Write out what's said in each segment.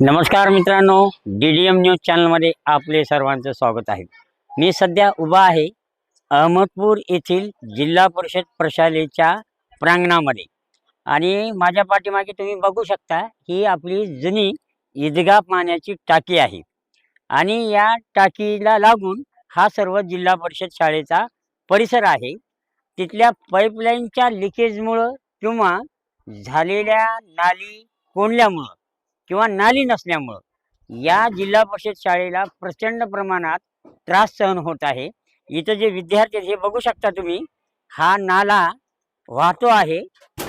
नमस्कार मित्रांनो D D M news चॅनलमध्ये आपले सर्वांचं स्वागत आहे. मी सध्या उभा आहे अहमदपूर येथील जिल्हा परिषद प्रशालेच्या प्रांगणामध्ये. आणि माझ्या पाठीमागे तुम्ही बघू शकता ही आपली जुनी ईदगा पाण्याची टाकी आहे. आणि या टाकीला लागून हा सर्व जिल्हा परिषद शाळेचा परिसर आहे. तिथल्या पाईपलाईनच्या लिकेजमुळं किंवा झालेल्या नाली कोंडल्यामुळं किंवा नाली नसल्यामुळं या जिल्हा परिषद शाळेला प्रचंड प्रमाणात त्रास सहन होत आहे. इथं जे विद्यार्थी आहेत हे बघू शकता तुम्ही हा नाला वाहतो आहे.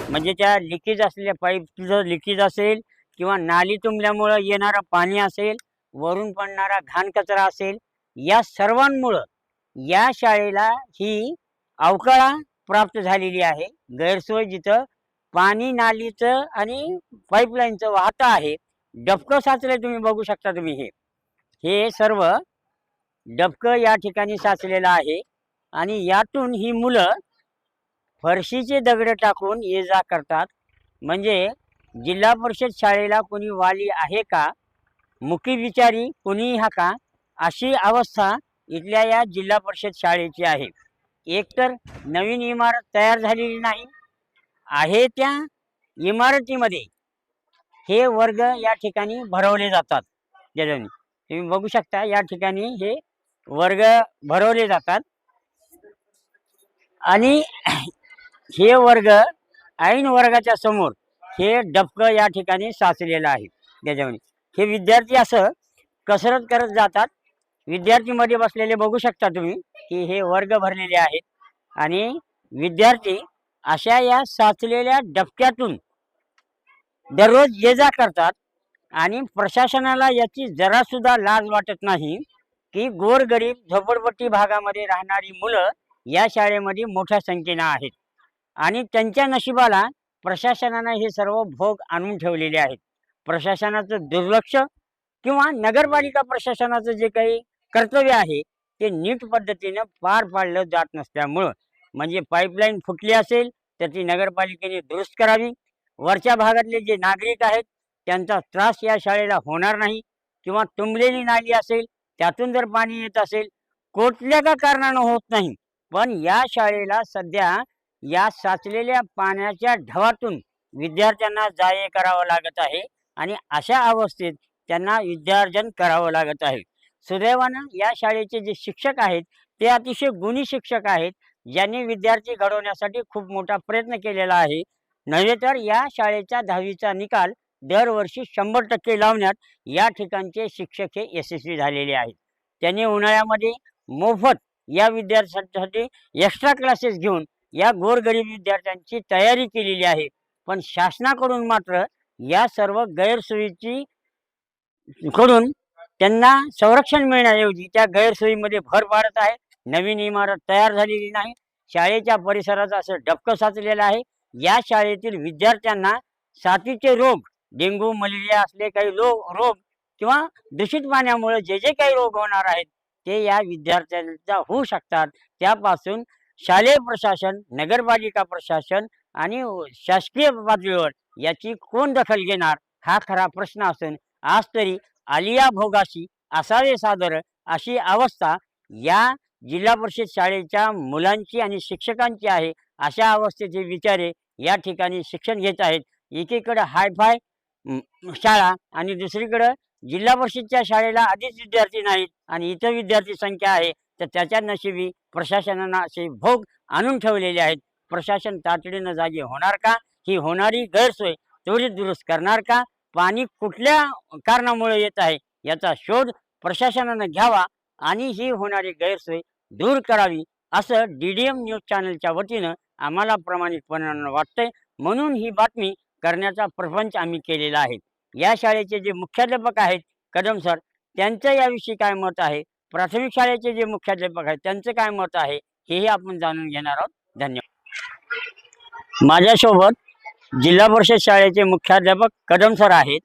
म्हणजे त्या लिकेज असलेल्या तुझं लिकेज असेल किंवा नाली तुंबल्यामुळं येणारं पाणी असेल वरून पडणारा घाण कचरा असेल या सर्वांमुळं या शाळेला ही अवकाळा प्राप्त झालेली आहे. गैरसोय जिथं पाणी नालीचं आणि पाईपलाईनचं वाहतं आहे डबकं साचलंय तुम्ही बघू शकता तुम्ही हे. हे सर्व डबकं या ठिकाणी साचलेलं आहे. आणि यातून ही मुलं फरशीचे दगड टाकून ये जा करतात. म्हणजे जिल्हा परिषद शाळेला कोणी वाली आहे का? मुकी विचारी कोणी हा का? अशी अवस्था इथल्या या जिल्हा परिषद शाळेची आहे. एकतर नवीन इमारत तयार झालेली नाही. आहे त्या इमारतीमध्ये हे वर्ग या ठिकाणी भरवले जातात. ज्याच्याने तुम्ही बघू शकता या ठिकाणी हे वर्ग भरवले जातात. आणि हे वर्ग ऐन वर्गाच्या समोर हे डबकं या ठिकाणी साचलेलं आहे. त्याच्यामध्ये हे विद्यार्थी असं कसरत करत जातात. विद्यार्थीमध्ये बसलेले बघू शकता तुम्ही की हे वर्ग भरलेले आहेत. आणि विद्यार्थी अशा या साचलेल्या डबक्यातून दररोज ये जा करतात आणि प्रशासनाला याची जरा सुद्धा लाज वाटत नाही की गोरगरीब झोपडपट्टी भागामध्ये राहणारी मुलं या शाळेमध्ये मोठ्या संख्येनं आहेत. आणि त्यांच्या नशिबाला प्रशासनानं हे सर्व भोग आणून ठेवलेले आहेत. प्रशासनाचं दुर्लक्ष किंवा नगरपालिका प्रशासनाचं जे काही कर्तव्य आहे ते नीट पद्धतीनं पार पाडलं जात नसल्यामुळं म्हणजे पाईपलाईन फुटली असेल तर ती नगरपालिकेने दुरुस्त करावी. वरच्या भागातले जे नागरिक आहेत त्यांचा त्रास या शाळेला होणार नाही किंवा तुंबलेली नाली असेल त्यातून जर पाणी येत असेल कुठल्या का कारणानं होत नाही? पण या शाळेला सध्या या साचलेल्या पाण्याच्या ढवातून विद्यार्थ्यांना जाये करावं लागत आहे आणि अशा अवस्थेत त्यांना विद्यार्जन करावं लागत आहे. सुदैवानं या शाळेचे जे शिक्षक आहेत ते अतिशय गुणी शिक्षक आहेत ज्यांनी विद्यार्थी घडवण्यासाठी खूप मोठा प्रयत्न केलेला आहे. नव्हे तर या शाळेच्या दहावीचा निकाल दरवर्षी शंभर टक्के लावण्यात या ठिकाणचे शिक्षक हे यशस्वी झालेले आहेत. त्यांनी उन्हाळ्यामध्ये मोफत या विद्यार्थ्यांसाठी एक्स्ट्रा क्लासेस घेऊन या गोरगरीब विद्यार्थ्यांची तयारी केलेली आहे. पण शासनाकडून मात्र या सर्व गैरसोयीची कडून त्यांना संरक्षण मिळण्याऐवजी त्या गैरसोयीमध्ये भर पाडत आहे. नवीन इमारत तयार झालेली नाही. शाळेच्या परिसराचं असं डबकं साचलेलं आहे. या शाळेतील विद्यार्थ्यांना साथीचे रोग डेंग्यू मलेरिया असले काही रोग रोग किंवा दूषित पाण्यामुळे जे जे काही रोग होणार आहेत ते या विद्यार्थ्यांचा होऊ शकतात. त्यापासून शालेय प्रशासन नगरपालिका प्रशासन आणि शासकीय पातळीवर याची कोण दखल घेणार हा खरा प्रश्न असून आज तरी आलिया भोगाशी असावे सादर अशी अवस्था या जिल्हा परिषद शाळेच्या मुलांची आणि शिक्षकांची आहे. अशा अवस्थेचे विचारे या ठिकाणी शिक्षण घेत आहेत. एकीकडं हायफाय शाळा आणि दुसरीकडं जिल्हा परिषदच्या शाळेला आधीच विद्यार्थी नाहीत आणि इतर विद्यार्थी संख्या आहे तर त्याच्या नशिबी प्रशासनानं असे भोग आणून ठेवलेले आहेत. प्रशासन तातडीनं जागी होणार का? ही होणारी गैरसोय त्वरित दुरुस्त करणार का? पाणी कुठल्या कारणामुळे येत आहे? याचा शोध प्रशासनानं घ्यावा आणि ही होणारी गैरसोय दूर करावी असं डी डी एम न्यूज चॅनलच्या वतीनं आम्हाला प्रामाणिकपणानं वाटतंय. म्हणून ही बातमी करण्याचा प्रपंच आम्ही केलेला आहे. या शाळेचे जे मुख्याध्यापक आहेत कदम सर त्यांचं याविषयी काय मत आहे? प्राथमिक शाळेचे जे मुख्याध्यापक आहेत त्यांचं काय मत आहे? हेही आपण जाणून घेणार आहोत. धन्यवाद. माझ्यासोबत जिल्हा परिषद शाळेचे मुख्याध्यापक कदम सर आहेत.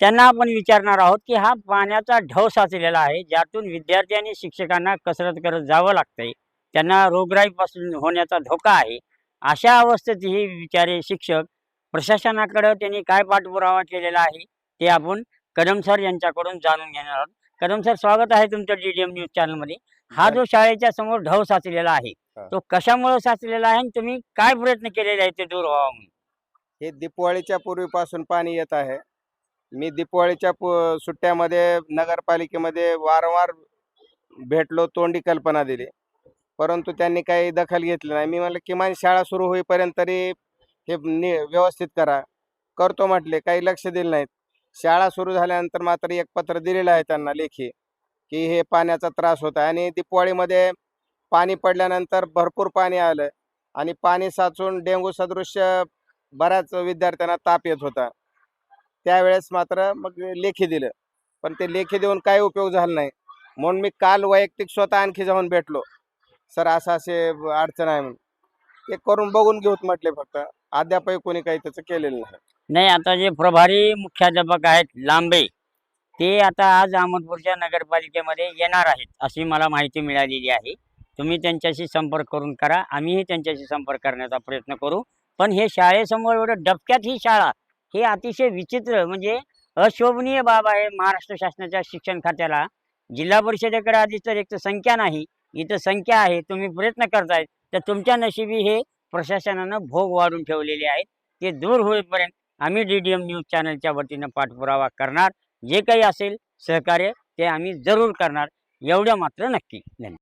त्यांना आपण विचारणार आहोत की हा पाण्याचा ढव साचलेला आहे ज्यातून विद्यार्थी आणि शिक्षकांना कसरत करत जावं लागतंय. त्यांना रोगराईपासून होण्याचा धोका आहे. अशा अवस्थेत हे विचारे शिक्षक प्रशासनाकडं त्यांनी काय पाठपुरावा केलेला आहे ते आपण कदम सर यांच्याकडून जाणून घेणार आहोत. कदम सर स्वागत आहे तुमचं डीडीएम न्यूज चॅनलमध्ये हा जो शाळेच्या समोर ढव साचलेला आहे. तो कशामुळे साचलेला आहे आणि तुम्ही काय प्रयत्न केलेले आहे ते दूर व्हावा म्हणून? हे दिपवाळीच्या पूर्वीपासून पाणी येत आहे. मी दिपवाळीच्या सुट्ट्यामध्ये नगरपालिकेमध्ये वारंवार भेटलो तोंडी कल्पना दिली. परंतु त्यांनी काही दखल घेतली नाही. मी म्हणलं किमान शाळा सुरू होईपर्यंत तरी हे नि व्यवस्थित करा. करतो म्हटले काही लक्ष दिलं नाहीत. शाळा सुरू झाल्यानंतर मात्र एक पत्र दिलेलं आहे त्यांना लेखी की हे पाण्याचा त्रास होता आणि दिपवाळीमध्ये पाणी पडल्यानंतर भरपूर पाणी आलं आणि पाणी साचून डेंगू सदृश्य बऱ्याच विद्यार्थ्यांना ताप येत होता. त्यावेळेस मात्र मग लेखी दिलं. पण ते लेखी देऊन काही उपयोग झाला नाही. म्हणून मी काल वैयक्तिक स्वतः आणखी जाऊन भेटलो. सर असं असे अडचण आहे म्हणून. ते करून बघून घेऊत म्हटले फक्त. अद्यापही कोणी काही त्याचं केलेलं नाही. नाही आता जे प्रभारी मुख्याध्यापक आहेत लांबे ते आता आज अहमदपूरच्या नगरपालिकेमध्ये येणार आहेत अशी मला माहिती मिळालेली आहे. तुम्ही त्यांच्याशी संपर्क करून करा. आम्हीही त्यांच्याशी संपर्क करण्याचा प्रयत्न करू. पण हे शाळेसमोर एवढं डबक्यात ही शाळा हे अतिशय विचित्र म्हणजे अशोभनीय बाब आहे. महाराष्ट्र शासनाच्या शिक्षण खात्याला जिल्हा परिषदेकडे आधी तर एक तर संख्या नाही इथं संख्या आहे तुम्ही प्रयत्न करतायत तर तुमच्या नशिबी हे प्रशासनानं भोग वाढून ठेवलेले आहेत. ते दूर होईपर्यंत आम्ही डी डी एम न्यूज चॅनलच्या वतीनं पाठपुरावा करणार. जे काही असेल सहकार्य ते आम्ही जरूर करणार. एवढं मात्र नक्की. धन्यवाद.